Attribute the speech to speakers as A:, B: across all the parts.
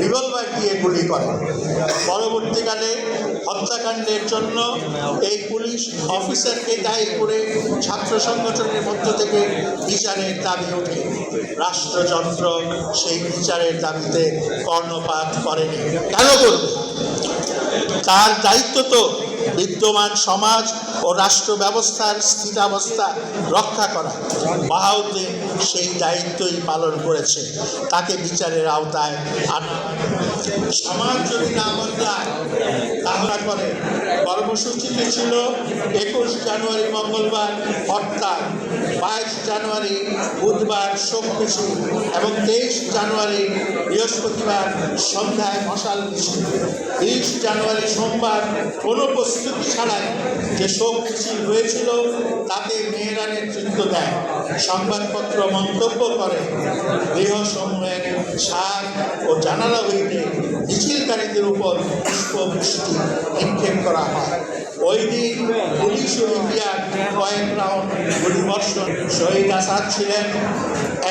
A: Revolver দিয়ে গুলি করে। পরবর্তীকালে হত্যাকাণ্ডের জন্য এই পুলিশ অফিসারকে দায়ী করে ছাত্র সংগঠনের মধ্য থেকে বিচারের দাবি ওঠে। রাষ্ট্রযন্ত্র সেই বিচারের দাবিতে কর্ণপাত করেনি। কেন করবে? তার দায়িত্ব তো বিদ্যমান সমাজ ও রাষ্ট্র ব্যবস্থার স্থিতাবস্থা রক্ষা করা। বাহাউদ্দিন সেই দায়িত্বই পালন করেছে। তাকে বিচারের আওতায় আনা। সমাজ যদি না বদলায়, তাহলে করে কর্মসূচিতে ছিল একুশ জানুয়ারি মঙ্গলবার হরতাল বাইশ জানুয়ারি বুধবার শোক এবং তেইশ জানুয়ারি বৃহস্পতিবার সন্ধ্যায় মশাল মিছিল বিশ জানুয়ারি সোমবার কোনো প্রস্তুতি ছাড়াই যে শোক মিছিল হয়েছিল তাতে মেয়েরা নেতৃত্ব দেয়। সংবাদপত্র মন্তব্য করে গৃহসমূহের সার ও জানালা হইতে মিছিলকারীদের উপর পুষ্পবৃষ্টি নিক্ষেপ করা হয়? ওই দিন পুলিশ ও ইন্ডিয়ার কয়েক রাউন্ড গুলিবর্ষণ শহীদ আসাদ ছিলেন।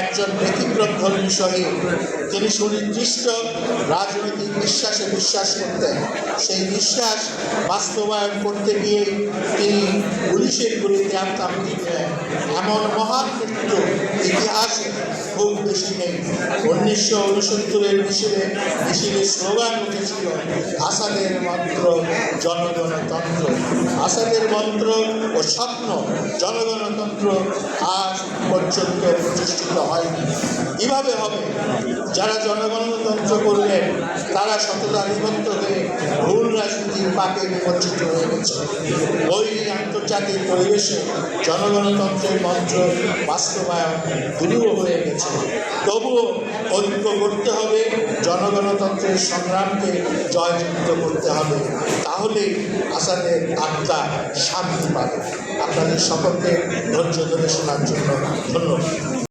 A: একজন ব্যতিক্রম ধর্মী শহীদ তিনি সুনির্দিষ্ট রাজনৈতিক বিশ্বাসে বিশ্বাস করতেন। সেই বিশ্বাস বাস্তবায়ন করতে গিয়ে তিনি পুলিশের গুলিতে দিলেন এমন মহান মৃত্যু ইতিহাসে খুব বেশি নেই উনিশশো উনসত্তরের মিছিলে মিছিলের স্লোগান উঠেছিল, আসাদের মন্ত্র জনগণতন্ত্র আসাদের মন্ত্র ও স্বপ্ন জনগণতন্ত্র আজ পর্যন্ত প্রতিষ্ঠিত হয়নি। কীভাবে হবে? যারা জনগণতন্ত্র করলেন, তারা সততা বিভক্ত হয়ে ভুল রাজনীতির পাকে নিমজ্জিত হয়ে গেছে। ওই আন্তর্জাতিক পরিবেশে জনগণতন্ত্রের মন্ত্র বাস্তবায়ন দুরূহ হয়ে গেছে। তবুও ঐক্য করতে হবে, জনগণতন্ত্রের সংগ্রামকে জয়যুক্ত করতে হবে। তাহলে আসাদের আত্মা শান্তি পাবে। আপনাদের সকলকে ধৈর্য ধরে শোনার জন্য ধন্যবাদ।